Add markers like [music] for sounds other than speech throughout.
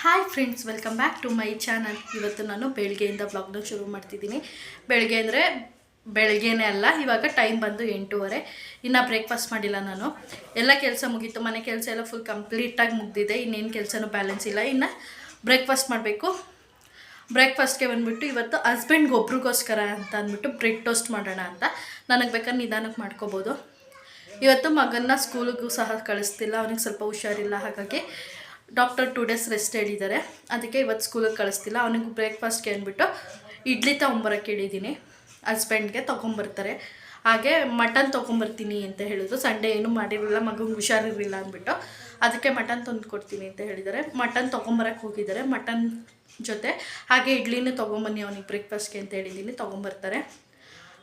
Hi friends welcome back to my channel ಇವತ್ತು ನಾನು ಬೆಳಗ್ಗೆಯಿಂದ ಬ್ಲಾಗ್ನ ಶುರು ಮಾಡ್ತಿದ್ದೀನಿ. ಬೆಳಗ್ಗೆ ಅಂದರೆ ಬೆಳಗ್ಗೆನೇ ಅಲ್ಲ, ಇವಾಗ ಟೈಮ್ ಬಂದು ಎಂಟೂವರೆ. ಇನ್ನು ಬ್ರೇಕ್ಫಾಸ್ಟ್ ಮಾಡಿಲ್ಲ ನಾನು. ಎಲ್ಲ ಕೆಲಸ ಮುಗೀತು, ಮನೆ ಕೆಲಸ ಎಲ್ಲ ಫುಲ್ ಕಂಪ್ಲೀಟಾಗಿ ಮುಗ್ದಿದೆ. ಇನ್ನೇನು ಕೆಲಸನೂ ಬ್ಯಾಲೆನ್ಸ್ ಇಲ್ಲ. ಇನ್ನು ಬ್ರೇಕ್ಫಾಸ್ಟ್ ಮಾಡಬೇಕು. ಬ್ರೇಕ್ಫಾಸ್ಟ್ಗೆ ಬಂದ್ಬಿಟ್ಟು ಇವತ್ತು ಹಸ್ಬೆಂಡ್ಗೆ ಒಬ್ರಿಗೋಸ್ಕರ ಅಂತ ಅಂದ್ಬಿಟ್ಟು ಬ್ರೆಡ್ ಟೋಸ್ಟ್ ಮಾಡೋಣ ಅಂತ. ನನಗೆ ಬೇಕಾದ್ರೆ ನಿಧಾನಕ್ಕೆ ಮಾಡ್ಕೋಬೋದು. ಇವತ್ತು ಮಗನ್ನ ಸ್ಕೂಲಿಗೂ ಸಹ ಕಳಿಸ್ತಿಲ್ಲ, ಅವನಿಗೆ ಸ್ವಲ್ಪ ಹುಷಾರಿಲ್ಲ, ಹಾಗಾಗಿ ಡಾಕ್ಟರ್ ಟೂ ಡೇಸ್ ರೆಸ್ಟ್ ಹೇಳಿದ್ದಾರೆ. ಅದಕ್ಕೆ ಇವತ್ತು ಸ್ಕೂಲಿಗೆ ಕಳಿಸ್ತಿಲ್ಲ. ಅವನಿಗೆ ಬ್ರೇಕ್ಫಾಸ್ಟ್ಗೆ ಅಂದ್ಬಿಟ್ಟು ಇಡ್ಲಿ ತೊಗೊಂಬರಕ್ಕೆ ಹೇಳಿದ್ದೀನಿ. ಹಸ್ಬೆಂಡ್ಗೆ ತೊಗೊಂಬರ್ತಾರೆ. ಹಾಗೆ ಮಟನ್ ತೊಗೊಂಬರ್ತೀನಿ ಅಂತ ಹೇಳಿದ್ರು. ಸಂಡೇ ಏನೂ ಮಾಡಿರಲಿಲ್ಲ. ಮಗಂಗೆ ಹುಷಾರಿರಲಿಲ್ಲ ಅಂದ್ಬಿಟ್ಟು ಅದಕ್ಕೆ ಮಟನ್ ತಂದು ಕೊಡ್ತೀನಿ ಅಂತ ಹೇಳಿದ್ದಾರೆ. ಮಟನ್ ತೊಗೊಂಬರಕ್ಕೆ ಹೋಗಿದ್ದಾರೆ. ಮಟನ್ ಜೊತೆ ಹಾಗೆ ಇಡ್ಲಿನೂ ತೊಗೊಂಬನ್ನಿ ಅವನಿಗೆ ಬ್ರೇಕ್ಫಾಸ್ಟ್ಗೆ ಅಂತ ಹೇಳಿದ್ದೀನಿ. ತೊಗೊಂಬರ್ತಾರೆ.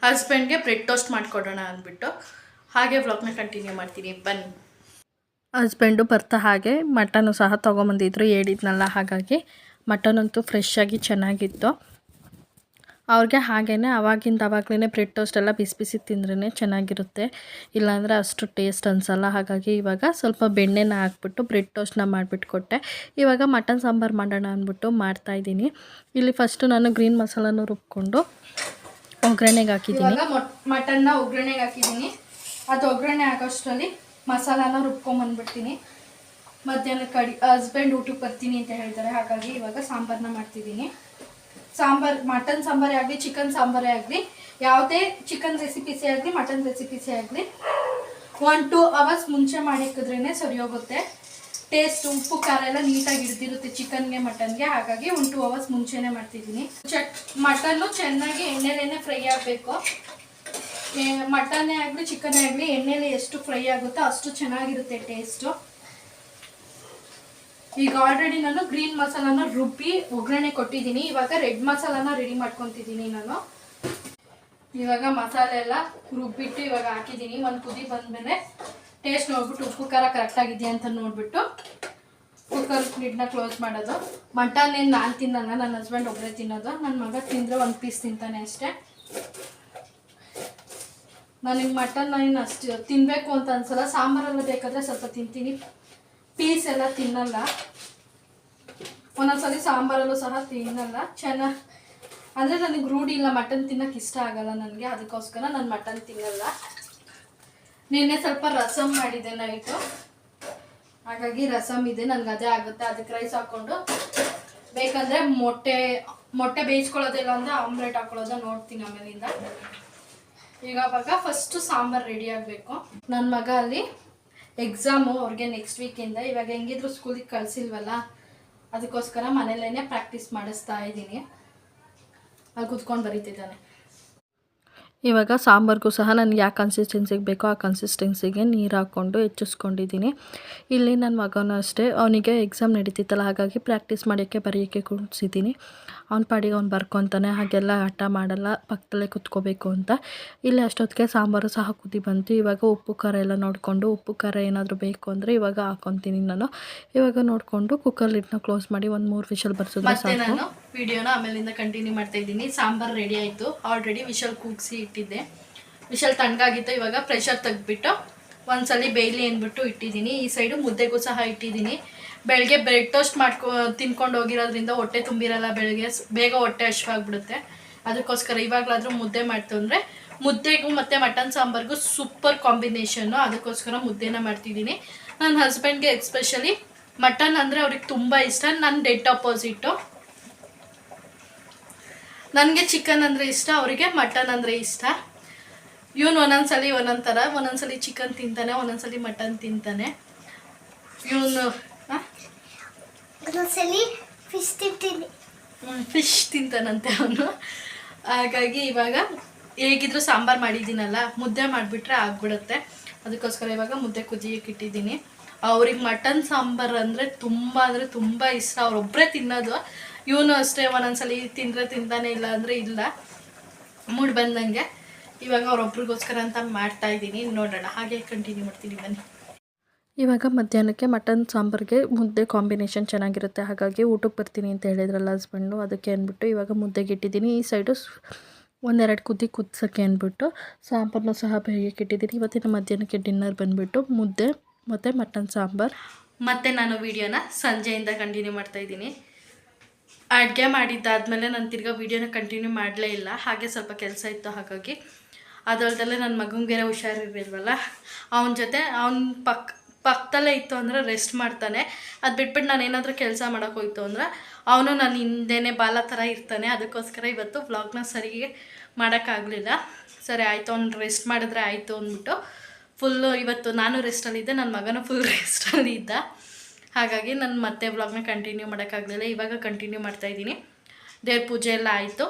ಹಸ್ಬೆಂಡ್ಗೆ ಬ್ರೆಡ್ ಟೋಸ್ಟ್ ಮಾಡಿಕೊಡೋಣ ಅಂದ್ಬಿಟ್ಟು ಹಾಗೆ ವ್ಲಾಗ್ನ ಕಂಟಿನ್ಯೂ ಮಾಡ್ತೀನಿ. ಬನ್ನಿ. ಹಸ್ಬೆಂಡು ಬರ್ತಾ ಹಾಗೆ ಮಟನು ಸಹ ತೊಗೊಂಬಂದಿದ್ರು, ಹೇಳಿದ್ನಲ್ಲ ಹಾಗಾಗಿ. ಮಟನ್ ಅಂತೂ ಫ್ರೆಶ್ ಚೆನ್ನಾಗಿತ್ತು. ಅವ್ರಿಗೆ ಹಾಗೇ ಅವಾಗಿಂದ ಅವಾಗಲೇ ಬ್ರೆಡ್ ಟೋಸ್ಟ್ ಎಲ್ಲ ಬಿಸಿ ಬಿಸಿ ತಿಂದ್ರೇ ಚೆನ್ನಾಗಿರುತ್ತೆ. ಇಲ್ಲಾಂದರೆ ಅಷ್ಟು ಟೇಸ್ಟ್ ಅನ್ಸಲ್ಲ. ಹಾಗಾಗಿ ಇವಾಗ ಸ್ವಲ್ಪ ಬೆಣ್ಣೆನ ಹಾಕ್ಬಿಟ್ಟು ಬ್ರೆಡ್ ಟೋಸ್ಟ್ನ ಮಾಡಿಬಿಟ್ಟು ಕೊಟ್ಟೆ ಇವಾಗ ಮಟನ್ ಸಾಂಬಾರು ಮಾಡೋಣ ಅಂದ್ಬಿಟ್ಟು ಮಾಡ್ತಾಯಿದ್ದೀನಿ ಇಲ್ಲಿ ಫಸ್ಟು ನಾನು ಗ್ರೀನ್ ಮಸಾಲನೂ ರುಬ್ಕೊಂಡು ಒಗ್ಗರಣೆಗೆ ಹಾಕಿದ್ದೀನಿ. ಮಟನ್ನ ಒಗ್ಗರಣೆಗೆ ಹಾಕಿದ್ದೀನಿ. ಅದು ಒಗ್ಗರಣೆ ಹಾಕೋಷ್ಟರಲ್ಲಿ ಮಸಾಲಾನ ರುಬ್ಕೊಂಬಂದ್ಬಿಡ್ತೀನಿ ಮಧ್ಯಾಹ್ನ ಕಡಿ ಹಸ್ಬೆಂಡ್ ಊಟಕ್ಕೆ ಬರ್ತೀನಿ ಅಂತ ಹೇಳ್ತಾರೆ. ಹಾಗಾಗಿ ಇವಾಗ ಸಾಂಬಾರನ್ನ ಮಾಡ್ತಿದ್ದೀನಿ. ಸಾಂಬಾರ್, ಮಟನ್ ಸಾಂಬಾರೇ ಆಗಲಿ ಚಿಕನ್ ಸಾಂಬಾರೇ ಆಗಲಿ, ಯಾವುದೇ ಚಿಕನ್ ರೆಸಿಪೀಸೇ ಆಗಲಿ, ಮಟನ್ ರೆಸಿಪೀಸೇ ಆಗಲಿ ಒನ್ ಟೂ ಅವರ್ಸ್ ಮುಂಚೆ ಮಾಡಿಕ್ಕಿದ್ರೇ ಸರಿ ಹೋಗುತ್ತೆ ಟೇಸ್ಟ್ ಉಪ್ಪು, ಖಾರ ಎಲ್ಲ ನೀಟಾಗಿ ಹಿಡ್ದಿರುತ್ತೆ ಚಿಕನ್ಗೆ ಮಟನ್ಗೆ ಹಾಗಾಗಿ ಒನ್ ಟೂ ಅವರ್ಸ್ ಮುಂಚೆನೇ ಮಾಡ್ತಿದ್ದೀನಿ. ಚಟ್, ಮಟನ್ನು ಚೆನ್ನಾಗಿ ಎಣ್ಣೆಲೇನೆ ಫ್ರೈ ಆಗಬೇಕು. ಮಟನ್ನೇ ಆಗಲಿ ಚಿಕನ್ನೇ ಆಗಲಿ, ಎಣ್ಣೆಲಿ ಎಷ್ಟು ಫ್ರೈ ಆಗುತ್ತೋ ಅಷ್ಟು ಚೆನ್ನಾಗಿರುತ್ತೆ ಟೇಸ್ಟು ಈಗ ಆಲ್ರೆಡಿ ನಾನು ಗ್ರೀನ್ ಮಸಾಲಾನ ರುಬ್ಬಿ ಒಗ್ಗರಣೆ ಕೊಟ್ಟಿದ್ದೀನಿ. ಇವಾಗ ರೆಡ್ ಮಸಾಲಾನ ರೆಡಿ ಮಾಡ್ಕೊತಿದ್ದೀನಿ ನಾನು. ಇವಾಗ ಮಸಾಲೆ ಎಲ್ಲ ರುಬ್ಬಿಟ್ಟು ಇವಾಗ ಹಾಕಿದ್ದೀನಿ. ಒಂದು ಕುದಿ ಬಂದಮೇಲೆ ಟೇಸ್ಟ್ ನೋಡ್ಬಿಟ್ಟು ಉಪ್ಪು, ಖಾರ ಕರೆಕ್ಟ್ ಆಗಿದೆಯಾ ಅಂತ ನೋಡ್ಬಿಟ್ಟು ಕುಕ್ಕರ್ ಲಿಡ್ನ ಕ್ಲೋಸ್ ಮಾಡೋದು. ಮಟನ್ ಏನು ನಾನು ತಿನ್ನಲ್ಲ ನನ್ನ ಹಸ್ಬೆಂಡ್ ಒಬ್ಬರೇ ತಿನ್ನೋದು. ನನ್ನ ಮಗ ತಿಂದರೆ ಒಂದು ಪೀಸ್ ತಿಂತಾನೆ ಅಷ್ಟೇ. ನನಗೆ ಮಟನ್ ಏನು ಅಷ್ಟು ತಿನ್ನಬೇಕು ಅಂತ ಅನ್ಸಲ್ಲ ಸಾಂಬಾರೆಲ್ಲ ಬೇಕಾದರೆ ಸ್ವಲ್ಪ ತಿಂತೀನಿ. ಪೀಸ್ ಎಲ್ಲ ತಿನ್ನಲ್ಲ. ಒಂದೊಂದ್ಸಲಿ ಸಾಂಬಾರಲ್ಲೂ ಸಹ ತಿನ್ನಲ್ಲ. ಚೆನ್ನಾಗಿ ಅಂದರೆ ನನಗೆ ರೂಢಿ ಇಲ್ಲ ಮಟನ್ ತಿನ್ನೋಕೆ ಇಷ್ಟ ಆಗಲ್ಲ ನನಗೆ, ಅದಕ್ಕೋಸ್ಕರ ನಾನು ಮಟನ್ ತಿನ್ನಲ್ಲ. ನಿನ್ನೆ ಸ್ವಲ್ಪ ರಸಮ್ ಮಾಡಿದೆ ನೈಟು ಹಾಗಾಗಿ ರಸಮ್ ಇದೆ, ನನಗೆ ಅದೇ ಆಗುತ್ತೆ. ಅದಕ್ಕೆ ರೈಸ್ ಹಾಕ್ಕೊಂಡು ಬೇಕಂದರೆ ಮೊಟ್ಟೆ ಮೊಟ್ಟೆ ಬೇಯಿಸ್ಕೊಳ್ಳೋದಿಲ್ಲ ಅಂದರೆ ಆಮ್ಲೆಟ್ ಹಾಕೊಳ್ಳೋದ ನೋಡ್ತೀನಿ ಆಮೇಲಿಂದ. ಈಗ ಅವಾಗ ಫಸ್ಟು ಸಾಂಬಾರು ರೆಡಿ ಆಗಬೇಕು. ನನ್ನ ಮಗ ಅಲ್ಲಿ ಎಕ್ಸಾಮು ಅವ್ರಿಗೆ ನೆಕ್ಸ್ಟ್ ವೀಕಿಂದ ಇವಾಗ ಹೆಂಗಿದ್ರು ಸ್ಕೂಲಿಗೆ ಕಳಿಸಿಲ್ವಲ್ಲ, ಅದಕ್ಕೋಸ್ಕರ ಮನೇಲೇ ಪ್ರಾಕ್ಟೀಸ್ ಮಾಡಿಸ್ತಾ ಇದ್ದೀನಿ. ಅಲ್ಲಿ ಕುತ್ಕೊಂಡು ಬರೀತಿದ್ದಾನೆ. ಇವಾಗ ಸಾಂಬಾರ್ಗೂ ಸಹ ನನಗೆ ಯಾವ ಕನ್ಸಿಸ್ಟೆನ್ಸಿಗೆ ಬೇಕೋ ಆ ಕನ್ಸಿಸ್ಟೆನ್ಸಿಗೆ ನೀರು ಹಾಕ್ಕೊಂಡು ಹೆಚ್ಚಿಸ್ಕೊಂಡಿದ್ದೀನಿ. ಇಲ್ಲಿ ನನ್ನ ಮಗನೂ ಅಷ್ಟೇ ಅವನಿಗೆ ಎಕ್ಸಾಮ್ ನಡೀತಿತ್ತಲ್ಲ ಹಾಗಾಗಿ ಪ್ರಾಕ್ಟೀಸ್ ಮಾಡೋಕ್ಕೆ ಬರೆಯೋಕ್ಕೆ ಕೂಡಿಸಿದ್ದೀನಿ. ಅವ್ನ ಪಾಡಿಗೆ ಅವ್ನು ಬರ್ಕೊತಾನೆ ಹಾಗೆಲ್ಲ ಆಟ ಮಾಡಲ್ಲ ಪಕ್ಕದಲ್ಲೇ ಕುತ್ಕೋಬೇಕು ಅಂತ. ಇಲ್ಲಿ ಅಷ್ಟೊತ್ತಿಗೆ ಸಾಂಬಾರು ಸಹ ಕುದಿ ಬಂತು. ಇವಾಗ ಉಪ್ಪು ಖಾರ ಎಲ್ಲ ನೋಡಿಕೊಂಡು ಉಪ್ಪು ಖಾರ ಏನಾದರೂ ಬೇಕು ಅಂದರೆ ಇವಾಗ ಹಾಕೊತೀನಿ ನಾನು. ಇವಾಗ ನೋಡಿಕೊಂಡು ಕುಕ್ಕರ್ ಲಿಡ್ನ ಕ್ಲೋಸ್ ಮಾಡಿ ಒಂದು ಮೂರು ವಿಷಲ್ ಬರ್ಸೋದು ಸಾಕು. ನಾನು ವಿಡಿಯೋನ ಆಮೇಲಿಂದ ಕಂಟಿನ್ಯೂ ಮಾಡ್ತಾ ಇದ್ದೀನಿ. ಸಾಂಬಾರು ರೆಡಿ ಆಯಿತು. ಆಲ್ರೆಡಿ ವಿಷಲ್ ಕೂಗಿಸಿ ಇಟ್ಟಿದ್ದೆ ವಿಶಲ್ ತಣ್ಣಗಾಗಿತ್ತು, ಇವಾಗ ಪ್ರೆಷರ್ ತೆಗ್ದುಬಿಟ್ಟು ಒಂದ್ಸಲಿ ಬೇಯ್ಲಿ ಅಂದ್ಬಿಟ್ಟು ಇಟ್ಟಿದ್ದೀನಿ. ಈ ಸೈಡು ಮುದ್ದೆಗೂ ಸಹ ಇಟ್ಟಿದ್ದೀನಿ. ಬೆಳಗ್ಗೆ ಬ್ರೆಡ್ ಟೋಸ್ಟ್ ಮಾಡ್ಕೊ, ತಿನ್ಕೊಂಡು ಹೋಗಿರೋದ್ರಿಂದ ಹೊಟ್ಟೆ ತುಂಬಿರಲ್ಲ ಬೆಳಗ್ಗೆ ಬೇಗ ಹೊಟ್ಟೆ ಹಶ್ವಾಗ್ಬಿಡುತ್ತೆ ಅದಕ್ಕೋಸ್ಕರ ಇವಾಗಲಾದರೂ ಮುದ್ದೆ ಮಾಡ್ತು ಅಂದರೆ ಮುದ್ದೆಗೂ ಮತ್ತು ಮಟನ್ ಸಾಂಬಾರ್ಗೂ ಸೂಪರ್ ಕಾಂಬಿನೇಷನ್ನು ಅದಕ್ಕೋಸ್ಕರ ಮುದ್ದೆನ ಮಾಡ್ತಿದ್ದೀನಿ. ನನ್ನ ಹಸ್ಬೆಂಡ್ಗೆ ಎಸ್ಪೆಷಲಿ ಮಟನ್ ಅಂದರೆ ಅವ್ರಿಗೆ ತುಂಬ ಇಷ್ಟ. ನನ್ನ ಡೆಡ್ ಅಪೋಸಿಟ್ಟು ನನಗೆ ಚಿಕನ್ ಅಂದರೆ ಇಷ್ಟ ಅವರಿಗೆ ಮಟನ್ ಅಂದರೆ ಇಷ್ಟ. ಇವನು ಒಂದೊಂದ್ಸಲಿ ಒಂದೊಂದು ಥರ ಒಂದೊಂದ್ಸಲಿ ಚಿಕನ್ ತಿಂತಾನೆ ಒಂದೊಂದ್ಸಲಿ ಮಟನ್ ತಿಂತಾನೆ. ಇವನು ಒಂದೊಂದ್ಸಲಿ ಫಿಶ್ ತಿಂತೀನಿ. ಫಿಶ್ ತಿಂತಾನಂತೆ ಅವನು. ಹಾಗಾಗಿ ಇವಾಗ ಹೇಗಿದ್ರು ಸಾಂಬಾರು ಮಾಡಿದ್ದೀನಲ್ಲ ಮುದ್ದೆ ಮಾಡಿಬಿಟ್ರೆ ಆಗ್ಬಿಡುತ್ತೆ. ಅದಕ್ಕೋಸ್ಕರ ಇವಾಗ ಮುದ್ದೆ ಕುದಿಯಕ್ಕೆ ಇಟ್ಟಿದ್ದೀನಿ. ಅವ್ರಿಗೆ ಮಟನ್ ಸಾಂಬಾರು ಅಂದರೆ ತುಂಬ ಅಂದರೆ ತುಂಬ ಇಷ್ಟ. ಅವ್ರೊಬ್ಬರೇ ತಿನ್ನೋದು ಇವನು ಅಷ್ಟೇ ಒಂದೊಂದ್ಸಲಿ ತಿಂದರೆ ತಿಂತಾನೆ ಇಲ್ಲ ಅಂದರೆ ಇಲ್ಲ. ಮೂಡ್ ಬಂದಂಗೆ. ಇವಾಗ ಅವ್ರೊಬ್ರಿಗೋಸ್ಕರ ಅಂತ ಮಾಡ್ತಾ ಇದ್ದೀನಿ. ನೋಡೋಣ. ಹಾಗೆ ಕಂಟಿನ್ಯೂ ಮಾಡ್ತೀನಿ. ಬನ್ನಿ. ಇವಾಗ ಮಧ್ಯಾಹ್ನಕ್ಕೆ ಮಟನ್ ಸಾಂಬಾರಿಗೆ ಮುದ್ದೆ ಕಾಂಬಿನೇಷನ್ ಚೆನ್ನಾಗಿರುತ್ತೆ. ಹಾಗಾಗಿ ಊಟಕ್ಕೆ ಬರ್ತೀನಿ ಅಂತ ಹೇಳಿದ್ರಲ್ಲ ಹಸ್ಬೆಂಡು. ಅದಕ್ಕೆ ಅಂದ್ಬಿಟ್ಟು ಇವಾಗ ಮುದ್ದೆಗೆ ಇಟ್ಟಿದ್ದೀನಿ ಈ ಸೈಡು ಒಂದೆರಡು ಕುದಿ ಕುದಿಸೋಕ್ಕೆ ಅಂದ್ಬಿಟ್ಟು ಸಾಂಬಾರನ್ನು ಸಹ ಬೇಯಕ್ಕೆ ಇಟ್ಟಿದ್ದೀನಿ. ಇವತ್ತಿನ ಮಧ್ಯಾಹ್ನಕ್ಕೆ ಡಿನ್ನರ್ ಬಂದುಬಿಟ್ಟು ಮುದ್ದೆ ಮತ್ತು ಮಟನ್ ಸಾಂಬಾರು. ಮತ್ತು ನಾನು ವಿಡಿಯೋನ ಸಂಜೆಯಿಂದ ಕಂಟಿನ್ಯೂ ಮಾಡ್ತಾ ಇದ್ದೀನಿ. ಅಡುಗೆ ಮಾಡಿದ್ದಾದಮೇಲೆ ನಾನು ತಿರ್ಗಾ ವೀಡಿಯೋನ ಕಂಟಿನ್ಯೂ ಮಾಡಲೇ ಇಲ್ಲ. ಹಾಗೆ ಸ್ವಲ್ಪ ಕೆಲಸ ಇತ್ತು ಹಾಗಾಗಿ. ಅದಲ್ದಲ್ಲೇ ನನ್ನ ಮಗನಿಗೆ ಹುಷಾರಿರಲಿಲ್ವಲ್ಲ? ಅವನ ಜೊತೆ ಅವನ ಪಕ್ ಪಕ್ಕದಲ್ಲೇ ಇತ್ತು ಅಂದರೆ ರೆಸ್ಟ್ ಮಾಡ್ತಾನೆ. ಅದು ಬಿಟ್ಬಿಟ್ಟು ನಾನು ಏನಾದರೂ ಕೆಲಸ ಮಾಡೋಕೆ ಹೋಯ್ತು ಅಂದ್ರೆ ಅವನು ನಾನು ಹಿಂದೆನೇ ಬಾಲ ಥರ ಇರ್ತಾನೆ. ಅದಕ್ಕೋಸ್ಕರ ಇವತ್ತು ವ್ಲಾಗ್ನ ಸರಿಗೆ ಮಾಡೋಕ್ಕಾಗಲಿಲ್ಲ. ಸರಿ, ಆಯಿತು, ಅವ್ನು ರೆಸ್ಟ್ ಮಾಡಿದ್ರೆ ಆಯಿತು ಅಂದ್ಬಿಟ್ಟು ಫುಲ್ಲು ಇವತ್ತು ನಾನು ರೆಸ್ಟಲ್ಲಿದ್ದೆ ನನ್ನ ಮಗನೂ ಫುಲ್ ರೆಸ್ಟಲ್ಲಿ [laughs] ಇದ್ದ ಹಾಗಾಗಿ ನಾನು ಮತ್ತೆ ವ್ಲಾಗ್ನ ಕಂಟಿನ್ಯೂ ಮಾಡೋಕ್ಕಾಗಲಿಲ್ಲ, ಇವಾಗ ಕಂಟಿನ್ಯೂ ಮಾಡ್ತಾಯಿದ್ದೀನಿ ದೇವ್ರ ಪೂಜೆ ಎಲ್ಲ ಆಯಿತು.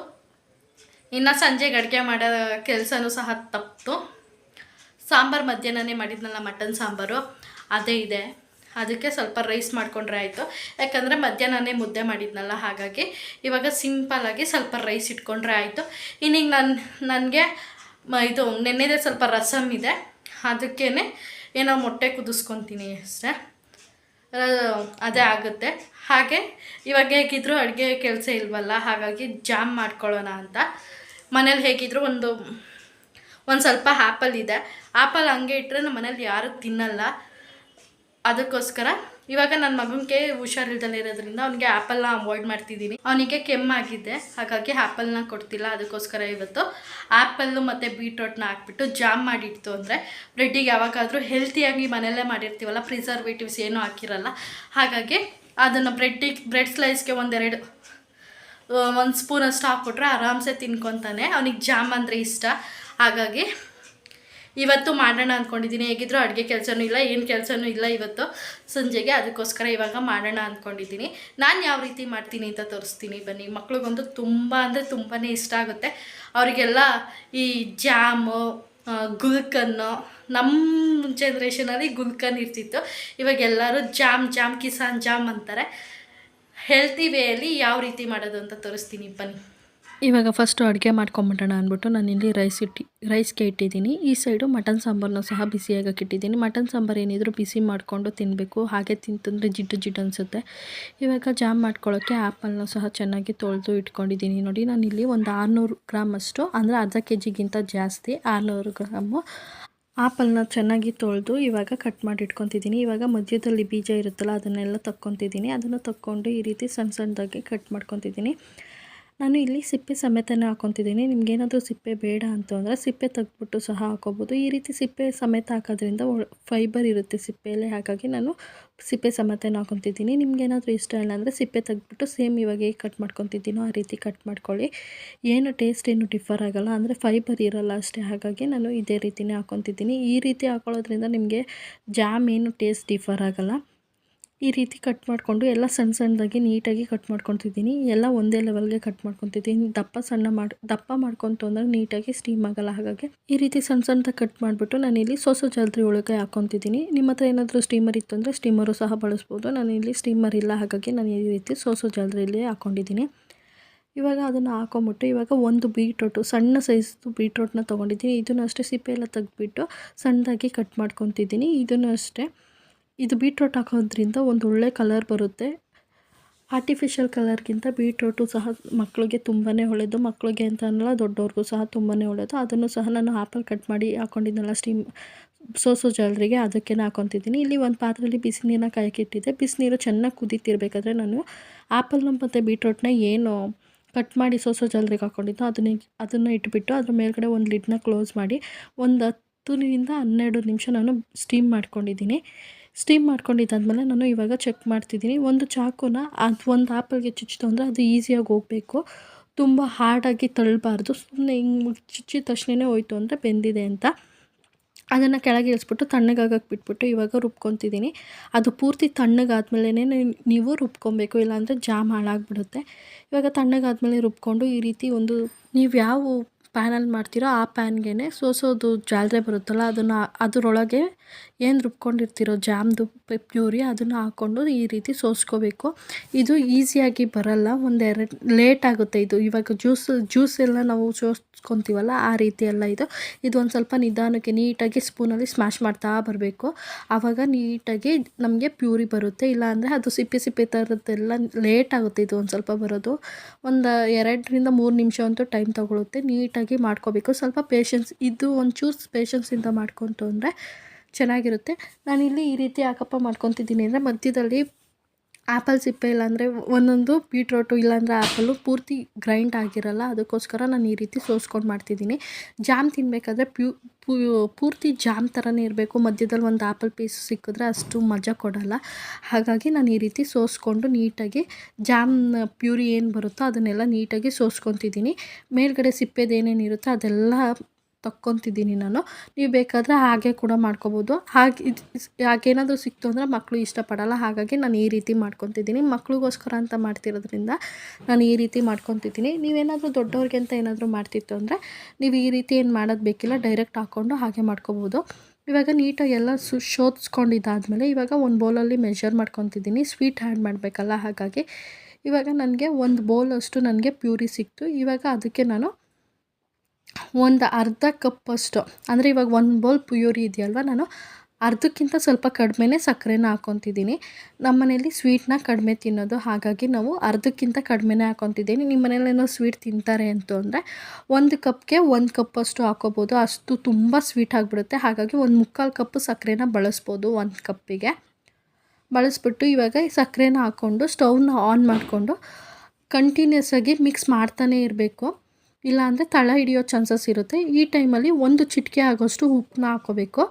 ಇನ್ನು ಸಂಜೆಗೆ ಅಡುಗೆ ಮಾಡೋ ಕೆಲಸನೂ ಸಹ ತಪ್ಪಿತು. ಸಾಂಬಾರು ಮಧ್ಯಾಹ್ನನೇ ಮಾಡಿದ್ನಲ್ಲ ಮಟನ್ ಸಾಂಬಾರು, ಅದೇ ಇದೆ. ಅದಕ್ಕೆ ಸ್ವಲ್ಪ ರೈಸ್ ಮಾಡಿಕೊಂಡ್ರೆ ಆಯಿತು. ಯಾಕಂದರೆ ಮಧ್ಯಾಹ್ನನೇ ಮುದ್ದೆ ಮಾಡಿದ್ನಲ್ಲ, ಹಾಗಾಗಿ ಇವಾಗ ಸಿಂಪಲ್ಲಾಗಿ ಸ್ವಲ್ಪ ರೈಸ್ ಇಟ್ಕೊಂಡ್ರೆ ಆಯಿತು. ಇನ್ನೀಗ ನನ್ನ ನನಗೆ ಇದು ನೆನ್ನೆದೇ ಸ್ವಲ್ಪ ರಸಮ್ ಇದೆ. ಅದಕ್ಕೇ ಏನೋ ಮೊಟ್ಟೆ ಕುದಿಸ್ಕೊತೀನಿ ಅಷ್ಟೇ. ಅದೇ ಆಗುತ್ತೆ. ಹಾಗೆ ಇವಾಗ ಹೇಗಿದ್ರು ಅಡುಗೆ ಕೆಲಸ ಇಲ್ವಲ್ಲ, ಹಾಗಾಗಿ ಜಾಮ್ ಮಾಡ್ಕೊಳ್ಳೋಣ ಅಂತ. ಮನೇಲಿ ಹೇಗಿದ್ರು ಒಂದು ಒಂದು ಸ್ವಲ್ಪ ಆ್ಯಪಲ್ ಇದೆ. ಆ್ಯಪಲ್ ಹಂಗೆ ಇಟ್ಟರೆ ನಮ್ಮ ಮನೇಲಿ ಯಾರೂ ತಿನ್ನಲ್ಲ. ಅದಕ್ಕೋಸ್ಕರ ಇವಾಗ ನನ್ನ ಮಗನಿಗೆ ಹುಷಾರಿಲ್ದಲೇ ಇರೋದ್ರಿಂದ ಅವನಿಗೆ ಆ್ಯಪಲ್ನ ಅವಾಯ್ಡ್ ಮಾಡ್ತಿದ್ದೀನಿ ಅವನಿಗೆ ಕೆಮ್ಮಾಗಿದೆ ಹಾಗಾಗಿ ಆ್ಯಪಲ್ನ ಕೊಡ್ತಿಲ್ಲ ಅದಕ್ಕೋಸ್ಕರ ಇವತ್ತು. ಆ್ಯಪಲ್ಲು ಮತ್ತು ಬೀಟ್ರೋಟ್ನ ಹಾಕ್ಬಿಟ್ಟು ಜಾಮ್ ಮಾಡಿಡ್ತು ಅಂದರೆ ಬ್ರೆಡ್ಡಿಗೆ ಯಾವಾಗಾದರೂ ಹೆಲ್ತಿಯಾಗಿ ಮನೆಯಲ್ಲೇ ಮಾಡಿರ್ತೀವಲ್ಲ ಪ್ರಿಸರ್ವೇಟಿವ್ಸ್ ಏನೂ ಹಾಕಿರಲ್ಲ. ಹಾಗಾಗಿ ಅದನ್ನು ಬ್ರೆಡ್ಡಿಗೆ ಬ್ರೆಡ್ ಸ್ಲೈಸ್ಗೆ ಒಂದೆರಡು ಒಂದು ಸ್ಪೂನಷ್ಟು ಹಾಕ್ಬಿಟ್ರೆ ಆರಾಮ್ಸೆ ತಿನ್ಕೊತಾನೆ. ಅವನಿಗೆ ಜಾಮ್ ಅಂದರೆ ಇಷ್ಟ. ಹಾಗಾಗಿ ಇವತ್ತು ಮಾಡೋಣ ಅಂದ್ಕೊಂಡಿದ್ದೀನಿ ಹೇಗಿದ್ರು ಅಡುಗೆ ಕೆಲಸನೂ ಇಲ್ಲ, ಏನು ಕೆಲಸನೂ ಇಲ್ಲ ಇವತ್ತು. ಸಂಜೆಗೆ ಅದಕ್ಕೋಸ್ಕರ ಇವಾಗ ಮಾಡೋಣ ಅಂದ್ಕೊಂಡಿದ್ದೀನಿ ನಾನು ಯಾವ ರೀತಿ ಮಾಡ್ತೀನಿ ಅಂತ ತೋರಿಸ್ತೀನಿ. ಬನ್ನಿ ಮಕ್ಳಿಗಂತೂ ತುಂಬ ಅಂದರೆ ತುಂಬಾ ಇಷ್ಟ ಆಗುತ್ತೆ. ಅವರಿಗೆಲ್ಲ ಈ ಜಾಮು ಗುಲ್ಕನ್ನು ನಮ್ಮ ಜನ್ರೇಷನಲ್ಲಿ ಗುಲ್ಕನ್ ಇರ್ತಿತ್ತು. ಇವಾಗ ಎಲ್ಲರೂ ಜಾಮ್ ಜಾಮ್, ಕಿಸಾನ್ ಜಾಮ್ ಅಂತಾರೆ. ಹೆಲ್ತಿ ವೇಯಲ್ಲಿ ಯಾವ ರೀತಿ ಮಾಡೋದು ಅಂತ ತೋರಿಸ್ತೀನಿ. ಬನ್ನಿ. ಇವಾಗ ಫಸ್ಟು ಅಡುಗೆ ಮಾಡ್ಕೊಂಬಿಡೋಣ ಅಂದ್ಬಿಟ್ಟು ಇಲ್ಲಿ ರೈಸ್ ಇಟ್ಟು ರೈಸ್ಗೆ ಇಟ್ಟಿದ್ದೀನಿ. ಈ ಸೈಡು ಮಟನ್ ಸಾಂಬಾರನ್ನ ಸಹ ಬಿಸಿಯಾಗಕ್ಕೆ ಇಟ್ಟಿದ್ದೀನಿ. ಮಟನ್ ಸಾಂಬಾರು ಏನಿದ್ರು ಬಿಸಿ ಮಾಡಿಕೊಂಡು ತಿನ್ನಬೇಕು ಹಾಗೆ ತಿಂತಂದರೆ ಜಿಡ್ಡು ಜಿಡ್ಡು ಅನಿಸುತ್ತೆ. ಇವಾಗ ಜಾಮ್ ಮಾಡ್ಕೊಳ್ಳೋಕ್ಕೆ ಆ್ಯಪಲ್ನ ಸಹ ಚೆನ್ನಾಗಿ ತೊಳೆದು ಇಟ್ಕೊಂಡಿದ್ದೀನಿ. ನೋಡಿ, ನಾನು ಇಲ್ಲಿ ಒಂದು ಆರುನೂರು ಗ್ರಾಮಷ್ಟು ಅಂದರೆ ಅರ್ಧ ಕೆ ಜಿಗಿಂತ ಜಾಸ್ತಿ ಆರುನೂರು ಗ್ರಾಮು ಆಪಲ್ನ ಚೆನ್ನಾಗಿ ತೊಳೆದು ಇವಾಗ ಕಟ್ ಮಾಡಿ ಇಟ್ಕೊತಿದ್ದೀನಿ ಇವಾಗ ಮಧ್ಯದಲ್ಲಿ ಬೀಜ ಇರುತ್ತಲ್ಲ, ಅದನ್ನೆಲ್ಲ ತಕ್ಕೊತಿದ್ದೀನಿ. ಅದನ್ನು ತಕ್ಕೊಂಡು ಈ ರೀತಿ ಸಣ್ಣ ಸಣ್ಣದಾಗಿ ಕಟ್ ಮಾಡ್ಕೊತಿದ್ದೀನಿ. ನಾನು ಇಲ್ಲಿ ಸಿಪ್ಪೆ ಸಮೇತನೇ ಹಾಕೊತಿದ್ದೀನಿ. ನಿಮಗೇನಾದರೂ ಸಿಪ್ಪೆ ಬೇಡ ಅಂತಂದರೆ ಸಿಪ್ಪೆ ತೆಗೆದ್ಬಿಟ್ಟು ಸಹ ಹಾಕೋಬೋದು. ಈ ರೀತಿ ಸಿಪ್ಪೆ ಸಮೇತ ಹಾಕೋದ್ರಿಂದ ಫೈಬರ್ ಇರುತ್ತೆ ಸಿಪ್ಪೆಯಲ್ಲೇ. ಹಾಗಾಗಿ ನಾನು ಸಿಪ್ಪೆ ಸಮೇತನೇ ಹಾಕೊತಿದ್ದೀನಿ. ನಿಮಗೇನಾದರೂ ಇಷ್ಟ ಇಲ್ಲ ಅಂದರೆ ಸಿಪ್ಪೆ ತೆಗೆದ್ಬಿಟ್ಟು ಸೇಮ್ ಇವಾಗ ಹೇಗೆ ಕಟ್ ಮಾಡ್ಕೊತಿದ್ದೀನೋ ಆ ರೀತಿ ಕಟ್ ಮಾಡ್ಕೊಳ್ಳಿ. ಏನು ಟೇಸ್ಟ್ ಏನು ಡಿಫರ್ ಆಗೋಲ್ಲ. ಅಂದರೆ ಫೈಬರ್ ಇರಲ್ಲ ಅಷ್ಟೇ. ಹಾಗಾಗಿ ನಾನು ಇದೇ ರೀತಿಯೇ ಹಾಕೊತಿದ್ದೀನಿ. ಈ ರೀತಿ ಹಾಕೊಳ್ಳೋದ್ರಿಂದ ನಿಮಗೆ ಜಾಮ್ ಏನು ಟೇಸ್ಟ್ ಡಿಫರ್ ಆಗೋಲ್ಲ. ಈ ರೀತಿ ಕಟ್ ಮಾಡಿಕೊಂಡು ಎಲ್ಲ ಸಣ್ಣ ಸಣ್ಣದಾಗಿ ನೀಟಾಗಿ ಕಟ್ ಮಾಡ್ಕೊತಿದ್ದೀನಿ ಎಲ್ಲ ಒಂದೇ ಲೆವೆಲ್ಗೆ ಕಟ್ ಮಾಡ್ಕೊತಿದ್ದೀನಿ ದಪ್ಪ ಸಣ್ಣ ಮಾಡಿ, ದಪ್ಪ ಮಾಡ್ಕೊತು ಅಂದರೆ ನೀಟಾಗಿ ಸ್ಟೀಮ್ ಆಗಲ್ಲ ಹಾಗಾಗಿ ಈ ರೀತಿ ಸಣ್ಣ ಸಣ್ಣದಾಗಿ ಕಟ್ ಮಾಡಿಬಿಟ್ಟು ನಾನು ಇಲ್ಲಿ ಸೋಸು ಜಲ್ತ್ರಿ ಒಳಗೆ ಹಾಕೊತಿದ್ದೀನಿ ನಿಮ್ಮ ಹತ್ರ ಏನಾದರೂ ಸ್ಟೀಮರ್ ಇತ್ತು ಅಂದರೆ ಸ್ಟೀಮರು ಸಹ ಬಳಸ್ಬೋದು. ನಾನು ಇಲ್ಲಿ ಸ್ಟೀಮರ್ ಇಲ್ಲ ಹಾಗಾಗಿ ನಾನು ಈ ರೀತಿ ಸೋಸು ಜಲ್ತ್ರಿಯಲ್ಲಿ ಹಾಕೊಂಡಿದ್ದೀನಿ. ಇವಾಗ ಅದನ್ನು ಹಾಕೊಂಬಿಟ್ಟು ಇವಾಗ ಒಂದು ಬೀಟ್ರೋಟು ಸಣ್ಣ ಸೈಜ್ದು ಬೀಟ್ರೋಟ್ನ ತೊಗೊಂಡಿದ್ದೀನಿ. ಇದನ್ನು ಅಷ್ಟೇ ಸಿಪ್ಪೆ ಎಲ್ಲ ತೆಗೆದ್ಬಿಟ್ಟು ಸಣ್ಣದಾಗಿ ಕಟ್ ಮಾಡ್ಕೊತಿದ್ದೀನಿ ಇದನ್ನು ಅಷ್ಟೇ ಇದು ಬೀಟ್ರೋಟ್ ಹಾಕೋದ್ರಿಂದ ಒಂದು ಒಳ್ಳೆ ಕಲರ್ ಬರುತ್ತೆ. ಆರ್ಟಿಫಿಷಿಯಲ್ ಕಲರ್ಗಿಂತ ಬೀಟ್ರೋಟು ಸಹ ಮಕ್ಕಳಿಗೆ ತುಂಬಾ ಒಳ್ಳೆಯದು ಮಕ್ಕಳಿಗೆ ಅಂತ ಅನ್ನಲ್ಲ, ದೊಡ್ಡವ್ರಿಗೂ ಸಹ ತುಂಬಾ ಒಳ್ಳೆಯದು ಅದನ್ನು ಸಹ ನಾನು ಆಪಲ್ ಕಟ್ ಮಾಡಿ ಹಾಕೊಂಡಿದ್ದೆನಲ್ಲ ಸ್ಟೀಮ್ ಸೋಸೋ ಜಲ್ರಿಗೆ ಅದಕ್ಕೆ ಹಾಕೊತಿದ್ದೀನಿ. ಇಲ್ಲಿ ಒಂದು ಪಾತ್ರೆಯಲ್ಲಿ ಬಿಸಿ ಕಾಯಕ್ಕೆ ಇಟ್ಟಿದ್ದೆ ಬಿಸಿನೀರು ಚೆನ್ನಾಗಿ ಕುದೀತಿರ್ಬೇಕಾದ್ರೆ ನಾನು ಆ್ಯಪಲ್ನ ಮತ್ತು ಬೀಟ್ರೋಟ್ನ ಏನು ಕಟ್ ಮಾಡಿ ಸೋಸೋ ಜಾಲರಿಗೆ ಹಾಕ್ಕೊಂಡಿದ್ದು ಅದನ್ನ, ಅದನ್ನು ಇಟ್ಬಿಟ್ಟು ಅದ್ರ ಮೇಲ್ಗಡೆ ಒಂದು ಲಿಡ್ನ ಕ್ಲೋಸ್ ಮಾಡಿ ಒಂದು ಹತ್ತರಿಂದ ಹನ್ನೆರಡು ನಿಮಿಷ ನಾನು ಸ್ಟೀಮ್ ಮಾಡ್ಕೊಂಡಿದ್ದೀನಿ. ಸ್ಟೀಮ್ ಮಾಡ್ಕೊಂಡಿದ್ದಾದ್ಮೇಲೆ ನಾನು ಇವಾಗ ಚೆಕ್ ಮಾಡ್ತಿದ್ದೀನಿ. ಒಂದು ಚಾಕುನ ಅದು ಒಂದು ಆ್ಯಪಲ್ಗೆ ಚುಚ್ಚಿತು ಅಂದರೆ ಅದು ಈಸಿಯಾಗಿ ಹೋಗಬೇಕು. ತುಂಬ ಹಾರ್ಡಾಗಿ ತಳ್ಳಬಾರ್ದು ಸುಮ್ಮನೆ ಹಿಂಗೆ ಚುಚ್ಚಿದ ತಕ್ಷಣವೇ ಹೋಯ್ತು ಅಂದರೆ ಬೆಂದಿದೆ ಅಂತ. ಅದನ್ನು ಕೆಳಗೆ ಇಳಿಸ್ಬಿಟ್ಟು ತಣ್ಣಗಾಗಕ್ಕೆ ಬಿಟ್ಬಿಟ್ಟು ಇವಾಗ ರುಬ್ಕೊತಿದ್ದೀನಿ. ಅದು ಪೂರ್ತಿ ತಣ್ಣಗಾದ್ಮೇಲೆ ನೀವು ರುಬ್ಕೊಬೇಕು. ಇಲ್ಲಾಂದರೆ ಜಾಮ್ ಹಾಳಾಗ್ಬಿಡುತ್ತೆ. ಇವಾಗ ತಣ್ಣಗಾದ್ಮೇಲೆ ರುಬ್ಕೊಂಡು ಈ ರೀತಿ ಒಂದು, ನೀವು ಯಾವ ಪ್ಯಾನಲ್ಲಿ ಮಾಡ್ತೀರೋ ಆ ಪ್ಯಾನ್ಗೆ ಸೋಸೋದು ಜಾಲ್ರೆ ಬರುತ್ತಲ್ಲ, ಅದನ್ನು ಅದರೊಳಗೆ ಏನು ರುಬ್ಕೊಂಡಿರ್ತಿರೋ ಜಾಮ್ದು ಪ್ಯೂರಿ ಅದನ್ನು ಹಾಕ್ಕೊಂಡು ಈ ರೀತಿ ಸೋಸ್ಕೋಬೇಕು. ಇದು ಈಸಿಯಾಗಿ ಬರಲ್ಲ, ಒಂದೆರಡು ಲೇಟ್ ಆಗುತ್ತೆ ಇದು. ಇವಾಗ ಜ್ಯೂಸ್ ಜ್ಯೂಸ್ ಎಲ್ಲ ನಾವು ಸೋಸ್ಕೊತೀವಲ್ಲ, ಆ ರೀತಿ ಎಲ್ಲ ಇದು. ಇದು ಒಂದು ಸ್ವಲ್ಪ ನಿಧಾನಕ್ಕೆ ನೀಟಾಗಿ ಸ್ಪೂನಲ್ಲಿ ಸ್ಮ್ಯಾಶ್ ಮಾಡ್ತಾ ಬರಬೇಕು. ಆವಾಗ ನೀಟಾಗಿ ನಮಗೆ ಪ್ಯೂರಿ ಬರುತ್ತೆ. ಇಲ್ಲಾಂದರೆ ಅದು ಸಿಪ್ಪೆ ಸಿಪ್ಪೆ ಥರದ್ದೆಲ್ಲ ಲೇಟ್ ಆಗುತ್ತೆ ಇದು ಒಂದು ಸ್ವಲ್ಪ ಬರೋದು. ಒಂದು ಎರಡರಿಂದ ಮೂರು ನಿಮಿಷ ಅಂತೂ ಟೈಮ್ ತೊಗೊಳುತ್ತೆ. ನೀಟಾಗಿ ಮಾಡ್ಕೋಬೇಕು. ಸ್ವಲ್ಪ ಪೇಷನ್ಸ್, ಇದು ಒಂಚೂರು ಪೇಷನ್ಸಿಂದ ಮಾಡ್ಕೊತು ಅಂದರೆ ಚೆನ್ನಾಗಿರುತ್ತೆ. ನಾನಿಲ್ಲಿ ಈ ರೀತಿ ಯಾಕಪ್ಪ ಮಾಡ್ಕೊತಿದ್ದೀನಿ ಅಂದರೆ ಮಧ್ಯದಲ್ಲಿ ಆ್ಯಪಲ್ ಸಿಪ್ಪೆ ಇಲ್ಲಾಂದರೆ ಒಂದೊಂದು ಬೀಟ್ರೋಟು ಇಲ್ಲಾಂದರೆ ಆ್ಯಪಲ್ಲು ಪೂರ್ತಿ ಗ್ರೈಂಡ್ ಆಗಿರಲ್ಲ, ಅದಕ್ಕೋಸ್ಕರ ನಾನು ಈ ರೀತಿ ಸೋಸ್ಕೊಂಡು ಮಾಡ್ತಿದ್ದೀನಿ. ಜಾಮ್ ತಿನ್ನಬೇಕಾದ್ರೆ ಪ್ಯೂ ಪೂರ್ತಿ ಜಾಮ್ ಥರನೇ ಇರಬೇಕು. ಮಧ್ಯದಲ್ಲಿ ಒಂದು ಆ್ಯಪಲ್ ಪೀಸ್ ಸಿಕ್ಕಿದ್ರೆ ಅಷ್ಟು ಮಜಾ ಕೊಡಲ್ಲ. ಹಾಗಾಗಿ ನಾನು ಈ ರೀತಿ ಸೋಸ್ಕೊಂಡು ನೀಟಾಗಿ ಜಾಮ್ ಪ್ಯೂರಿ ಏನು ಬರುತ್ತೋ ಅದನ್ನೆಲ್ಲ ನೀಟಾಗಿ ಸೋಸ್ಕೊತಿದ್ದೀನಿ. ಮೇಲ್ಗಡೆ ಸಿಪ್ಪೆದೇನೇನಿರುತ್ತೋ ಅದೆಲ್ಲ ತಕ್ಕೊತಿದ್ದೀನಿ ನಾನು. ನೀವು ಬೇಕಾದರೆ ಹಾಗೆ ಕೂಡ ಮಾಡ್ಕೋಬೋದು. ಹಾಗೆ ಹಾಗೇನಾದರೂ ಸಿಕ್ತು ಅಂದರೆ ಮಕ್ಕಳು ಇಷ್ಟಪಡಲ್ಲ. ಹಾಗಾಗಿ ನಾನು ಈ ರೀತಿ ಮಾಡ್ಕೊತಿದ್ದೀನಿ. ಮಕ್ಳಿಗೋಸ್ಕರ ಅಂತ ಮಾಡ್ತಿರೋದ್ರಿಂದ ನಾನು ಈ ರೀತಿ ಮಾಡ್ಕೊತಿದ್ದೀನಿ. ನೀವೇನಾದರೂ ದೊಡ್ಡವ್ರಿಗೆ ಅಂತ ಏನಾದರೂ ಮಾಡ್ತಿತ್ತು ಅಂದರೆ ನೀವು ಈ ರೀತಿ ಏನು ಮಾಡೋದು ಬೇಕಿಲ್ಲ. ಡೈರೆಕ್ಟ್ ಹಾಕ್ಕೊಂಡು ಹಾಗೆ ಮಾಡ್ಕೋಬೋದು. ಇವಾಗ ನೀಟಾಗಿ ಎಲ್ಲ ಸು ಶೋಧಿಸ್ಕೊಂಡಿದ್ದಾದಮೇಲೆ ಇವಾಗ ಒಂದು ಬೌಲಲ್ಲಿ ಮೆಷರ್ ಮಾಡ್ಕೊತಿದ್ದೀನಿ. ಸ್ವೀಟ್ ಹ್ಯಾಂಡ್ ಮಾಡಬೇಕಲ್ಲ ಹಾಗಾಗಿ. ಇವಾಗ ನನಗೆ ಒಂದು ಬೌಲಷ್ಟು ನನಗೆ ಪ್ಯೂರಿ ಸಿಕ್ತು. ಇವಾಗ ಅದಕ್ಕೆ ನಾನು ಒಂದು ಅರ್ಧ ಕಪ್ಪಷ್ಟು ಅಂದರೆ ಇವಾಗ ಒಂದು ಬೌಲ್ ಪುಯೋರಿ ಇದೆಯಲ್ವ ನಾನು? ಅರ್ಧಕ್ಕಿಂತ ಸ್ವಲ್ಪ ಕಡಿಮೆನೇ ಸಕ್ಕರೆನ ಹಾಕ್ಕೊತಿದ್ದೀನಿ ನಮ್ಮ ಮನೇಲಿ ಸ್ವೀಟ್ನ ಕಡಿಮೆ ತಿನ್ನೋದು. ಹಾಗಾಗಿ ನಾವು ಅರ್ಧಕ್ಕಿಂತ ಕಡಿಮೆನೇ ಹಾಕ್ಕೊತಿದ್ದೀನಿ ನಿಮ್ಮ ಮನೇಲಿ ಏನೋ ಸ್ವೀಟ್ ತಿಂತಾರೆ ಅಂತ ಅಂದರೆ ಒಂದು ಕಪ್ಗೆ ಒಂದು ಕಪ್ಪಷ್ಟು ಹಾಕೋಬೋದು. ಅಷ್ಟು ತುಂಬ ಸ್ವೀಟ್ ಆಗಿಬಿಡುತ್ತೆ. ಹಾಗಾಗಿ ಒಂದು ಮುಕ್ಕಾಲು ಕಪ್ಪು ಸಕ್ಕರೆನ ಬಳಸ್ಬೋದು ಒಂದು ಕಪ್ಪಿಗೆ ಬಳಸ್ಬಿಟ್ಟು ಇವಾಗ ಸಕ್ಕರೆನ ಹಾಕ್ಕೊಂಡು ಸ್ಟವ್ನ ಆನ್ ಮಾಡಿಕೊಂಡು ಕಂಟಿನ್ಯೂಸ್ ಆಗಿ ಮಿಕ್ಸ್ ಮಾಡ್ತಾನೇ ಇರಬೇಕು. ಇಲ್ಲಾಂದರೆ ತಳ ಹಿಡಿಯೋ ಚಾನ್ಸಸ್ ಇರುತ್ತೆ. ಈ ಟೈಮಲ್ಲಿ ಒಂದು ಚಿಟಿಕೆ ಆಗೋಷ್ಟು ಉಪ್ಪನ್ನ ಹಾಕೋಬೇಕು.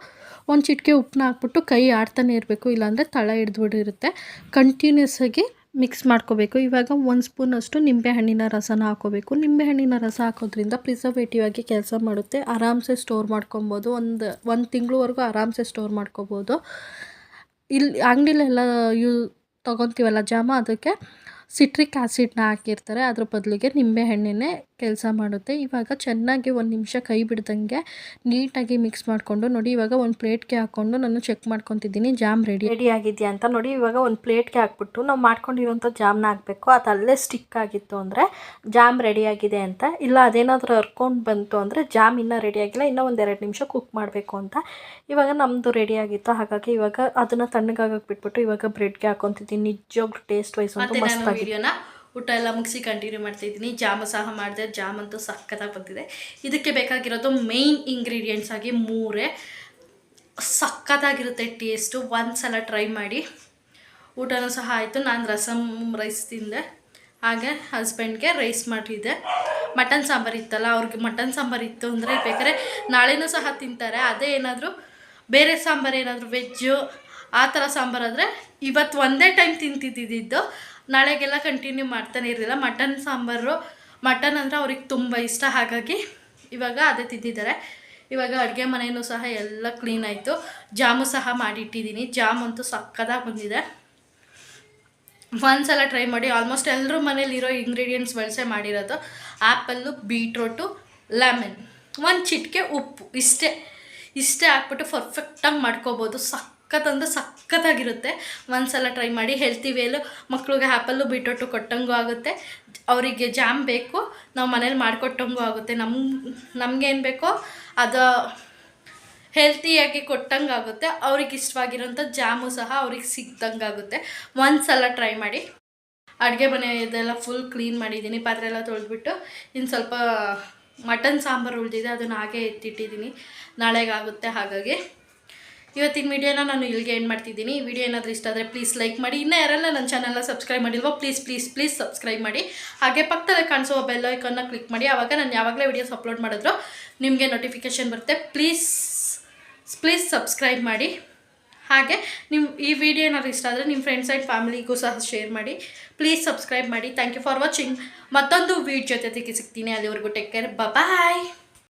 ಒಂದು ಚಿಟಿಕೆ ಉಪ್ಪನ್ನ ಹಾಕ್ಬಿಟ್ಟು ಕೈ ಆಡ್ತಾನೆ ಇರಬೇಕು. ಇಲ್ಲಾಂದರೆ ತಳ ಹಿಡಿದ್ಬಿಟ್ಟಿರುತ್ತೆ ಕಂಟಿನ್ಯೂಸ್ ಆಗಿ ಮಿಕ್ಸ್ ಮಾಡ್ಕೋಬೇಕು. ಇವಾಗ ಒಂದು ಸ್ಪೂನಷ್ಟು ನಿಂಬೆಹಣ್ಣಿನ ರಸನ ಹಾಕೋಬೇಕು. ನಿಂಬೆಹಣ್ಣಿನ ರಸ ಹಾಕೋದ್ರಿಂದ ಪ್ರಿಸರ್ವೇಟಿವ್ ಆಗಿ ಕೆಲಸ ಮಾಡುತ್ತೆ. ಆರಾಮ್ಸೆ ಸ್ಟೋರ್ ಮಾಡ್ಕೊಬೋದು. ಒಂದು ಒಂದು ತಿಂಗಳವರೆಗೂ ಆರಾಮ್ಸೆ ಸ್ಟೋರ್ ಮಾಡ್ಕೋಬೋದು. ಇಲ್ಲಿ ಅಂಗಡಿಲೆಲ್ಲ ಯೂ, ತೊಗೊತೀವಲ್ಲ ಜಾಮ, ಅದಕ್ಕೆ ಸಿಟ್ರಿಕ್ ಆ್ಯಸಿಡ್ನ ಹಾಕಿರ್ತಾರೆ. ಅದ್ರ ಬದಲಿಗೆ ನಿಂಬೆಹಣ್ಣಿನೇ ಕೆಲಸ ಮಾಡುತ್ತೆ. ಇವಾಗ ಚೆನ್ನಾಗಿ ಒಂದು ನಿಮಿಷ ಕೈ ಬಿಡ್ದಂಗೆ ನೀಟಾಗಿ ಮಿಕ್ಸ್ ಮಾಡಿಕೊಂಡು ನೋಡಿ ಇವಾಗ ಒಂದು ಪ್ಲೇಟ್ಗೆ ಹಾಕ್ಕೊಂಡು ನಾನು ಚೆಕ್ ಮಾಡ್ಕೊತಿದ್ದೀನಿ. ಜಾಮ್ ರೆಡಿ ರೆಡಿ ಆಗಿದೆಯಾ ಅಂತ ನೋಡಿ ಇವಾಗ ಒಂದು ಪ್ಲೇಟ್ಗೆ ಹಾಕ್ಬಿಟ್ಟು ನಾವು ಮಾಡ್ಕೊಂಡಿರೋಂಥ ಜಾಮ್ನ ಹಾಕಬೇಕು. ಅದು ಅಲ್ಲೇ ಸ್ಟಿಕ್ ಆಗಿತ್ತು ಅಂದರೆ ಜಾಮ್ ರೆಡಿ ಆಗಿದೆ ಅಂತ. ಇಲ್ಲ ಅದೇನಾದರೂ ಹರ್ಕೊಂಡು ಬಂತು ಅಂದರೆ ಜಾಮ್ ಇನ್ನೂ ರೆಡಿ ಆಗಿಲ್ಲ. ಇನ್ನೂ ಒಂದು ಎರಡು ನಿಮಿಷ ಕುಕ್ ಮಾಡಬೇಕು ಅಂತ. ಇವಾಗ ನಮ್ಮದು ರೆಡಿ ಆಗಿತ್ತು. ಹಾಗಾಗಿ ಇವಾಗ ಅದನ್ನು ತಣ್ಣಗಾಗಕ್ಕೆ ಬಿಟ್ಬಿಟ್ಟು ಇವಾಗ ಬ್ರೆಡ್ಗೆ ಹಾಕೊತಿದ್ದೀನಿ. ನಿಜವಾಗ್ಲೂ ಟೇಸ್ಟ್ ವೈಸ್ ಅಂತ ಮಸ್ತಾಗಿ ವಿಡಿಯೋನ ಊಟ ಎಲ್ಲ ಮುಗಿಸಿ ಕಂಟಿನ್ಯೂ ಮಾಡ್ತಾ ಇದ್ದೀನಿ. ಜಾಮು ಸಹ ಮಾಡಿದೆ. ಜಾಮ್ ಅಂತೂ ಸಖತ್ತಾಗಿ ಬಂದಿದೆ. ಇದಕ್ಕೆ ಬೇಕಾಗಿರೋದು ಮೇಯ್ನ್ ಇಂಗ್ರೀಡಿಯೆಂಟ್ಸ್ ಆಗಿ ಮೂರೇ. ಸಖತ್ತಾಗಿರುತ್ತೆ ಟೇಸ್ಟು ಒಂದು ಸಲ ಟ್ರೈ ಮಾಡಿ. ಊಟನೂ ಸಹ ಆಯಿತು. ನಾನು ರಸಮ್ ರೈಸ್ ತಿಂದೆ. ಹಾಗೆ ಹಸ್ಬೆಂಡ್ಗೆ ರೈಸ್ ಮಾಡಿದ್ದೆ ಮಟನ್ ಸಾಂಬಾರು ಇತ್ತಲ್ಲ, ಅವ್ರಿಗೆ ಮಟನ್ ಸಾಂಬಾರು ಇತ್ತು ಅಂದರೆ ಬೇಕಾದ್ರೆ ನಾಳೆನೂ ಸಹ ತಿಂತಾರೆ. ಅದೇ ಏನಾದರೂ ಬೇರೆ ಸಾಂಬಾರು ಏನಾದರೂ ವೆಜ್ಜು ಆ ಥರ ಸಾಂಬಾರಾದರೆ ಇವತ್ತು ಒಂದೇ ಟೈಮ್ ತಿಂತಿದ್ದಿದ್ದು. ನಾಳೆಗೆಲ್ಲ ಕಂಟಿನ್ಯೂ ಮಾಡ್ತಾನೆ ಇರಲಿಲ್ಲ. ಮಟನ್ ಸಾಂಬಾರು, ಮಟನ್ ಅಂದರೆ ಅವ್ರಿಗೆ ತುಂಬ ಇಷ್ಟ. ಹಾಗಾಗಿ ಇವಾಗ ಅದೇ ತಿಂದಿದ್ದಾರೆ. ಇವಾಗ ಅಡುಗೆ ಮನೆಯೂ ಸಹ ಎಲ್ಲ ಕ್ಲೀನ್ ಆಯಿತು. ಜಾಮು ಸಹ ಮಾಡಿಟ್ಟಿದ್ದೀನಿ. ಜಾಮ್ ಅಂತೂ ಸಕ್ಕದಾಗಿ ಬಂದಿದೆ. ಒಂದ್ಸಲ ಟ್ರೈ ಮಾಡಿ. ಆಲ್ಮೋಸ್ಟ್ ಎಲ್ಲರೂ ಮನೇಲಿ ಇರೋ ಇಂಗ್ರೀಡಿಯೆಂಟ್ಸ್ ಬಳಸೆ ಮಾಡಿರೋದು. Apple beetroot, lemon. ಒಂದು ಚಿಟಿಕೆ ಉಪ್ಪು. ಇಷ್ಟೇ. ಇಷ್ಟೇ ಹಾಕ್ಬಿಟ್ಟು ಪರ್ಫೆಕ್ಟಾಗಿ ಮಾಡ್ಕೋಬೋದು. ಸಖತ್ತಂದ್ರೆ ಸಖತ್ತಾಗಿರುತ್ತೆ. ಒಂದ್ಸಲ ಟ್ರೈ ಮಾಡಿ ಹೆಲ್ತಿ ವೇಲು ಮಕ್ಳಿಗೆ ಆ್ಯಪಲ್ಲು ಬೀಟ್ರೋಟು ಕೊಟ್ಟಂಗೂ ಆಗುತ್ತೆ. ಅವರಿಗೆ ಜಾಮ್ ಬೇಕು, ನಾವು ಮನೇಲಿ ಮಾಡಿಕೊಟ್ಟಂಗೂ ಆಗುತ್ತೆ. ನಮ್ಮ ನಮಗೇನು ಬೇಕೋ ಅದು ಹೆಲ್ತಿಯಾಗಿ ಕೊಟ್ಟಂಗೆ ಆಗುತ್ತೆ. ಅವ್ರಿಗೆ ಇಷ್ಟವಾಗಿರೋಂಥ ಜಾಮು ಸಹ ಅವ್ರಿಗೆ ಸಿಗ್ದಂಗೆ ಆಗುತ್ತೆ. ಸಲ ಟ್ರೈ ಮಾಡಿ. ಅಡುಗೆ ಮನೆ ಇದೆಲ್ಲ ಫುಲ್ ಕ್ಲೀನ್ ಮಾಡಿದ್ದೀನಿ. ಪಾತ್ರೆ ಎಲ್ಲ ತೊಳೆದ್ಬಿಟ್ಟು ಇನ್ನು ಸ್ವಲ್ಪ ಮಟನ್ ಸಾಂಬಾರು ಉಳಿದಿದೆ, ಅದನ್ನು ಹಾಗೆ ಎತ್ತಿಟ್ಟಿದ್ದೀನಿ. ನಾಳೆಗಾಗುತ್ತೆ ಹಾಗಾಗಿ. ಇವತ್ತಿನ ವಿಡಿಯೋನ ನಾನು ಇಲ್ಲಿಗೆ ಎಂಡ್ ಮಾಡ್ತಿದ್ದೀನಿ. ಈ ವಿಡಿಯೋ ಏನಾದರೂ ಇಷ್ಟ ಆದರೆ ಪ್ಲೀಸ್ ಲೈಕ್ ಮಾಡಿ. ಇನ್ನೂ ಯಾರೆಲ್ಲ ನನ್ನ ಚಾನಲ್ನ ಸಬ್ಸ್ಕ್ರೈಬ್ ಮಾಡಿಲ್ವೋ ಪ್ಲೀಸ್ ಪ್ಲೀಸ್ ಪ್ಲೀಸ್ ಸಬ್ಸ್ಕ್ರೈಬ್ ಮಾಡಿ. ಹಾಗೆ ಪಕ್ಕದಲ್ಲೇ ಕಾಣಿಸುವ ಬೆಲ್ ಐಕನ್ನ ಕ್ಲಿಕ್ ಮಾಡಿ. ಆವಾಗ ನಾನು ಯಾವಾಗಲೇ ವಿಡಿಯೋಸ್ ಅಪ್ಲೋಡ್ ಮಾಡಿದ್ರು ನಿಮಗೆ ನೋಟಿಫಿಕೇಷನ್ ಬರುತ್ತೆ. ಪ್ಲೀಸ್ ಪ್ಲೀಸ್ ಸಬ್ಸ್ಕ್ರೈಬ್ ಮಾಡಿ. ಹಾಗೆ ನಿಮ್ಮ ಈ ವಿಡಿಯೋ ಏನಾದ್ರು ಇಷ್ಟ ಆದರೆ ನಿಮ್ಮ ಫ್ರೆಂಡ್ಸ್ ಆ್ಯಂಡ್ ಫ್ಯಾಮಿಲಿಗೂ ಸಹ ಶೇರ್ ಮಾಡಿ. ಪ್ಲೀಸ್ ಸಬ್ಸ್ಕ್ರೈಬ್ ಮಾಡಿ. ಥ್ಯಾಂಕ್ ಯು ಫಾರ್ ವಾಚಿಂಗ್ ಮತ್ತೊಂದು ವೀಡ್ ಜೊತೆ ಸಿಗ್ತೀನಿ. ಅಲ್ಲಿವರೆಗೂ ಟೇಕ್ ಕೇರ್ ಬಾಯ್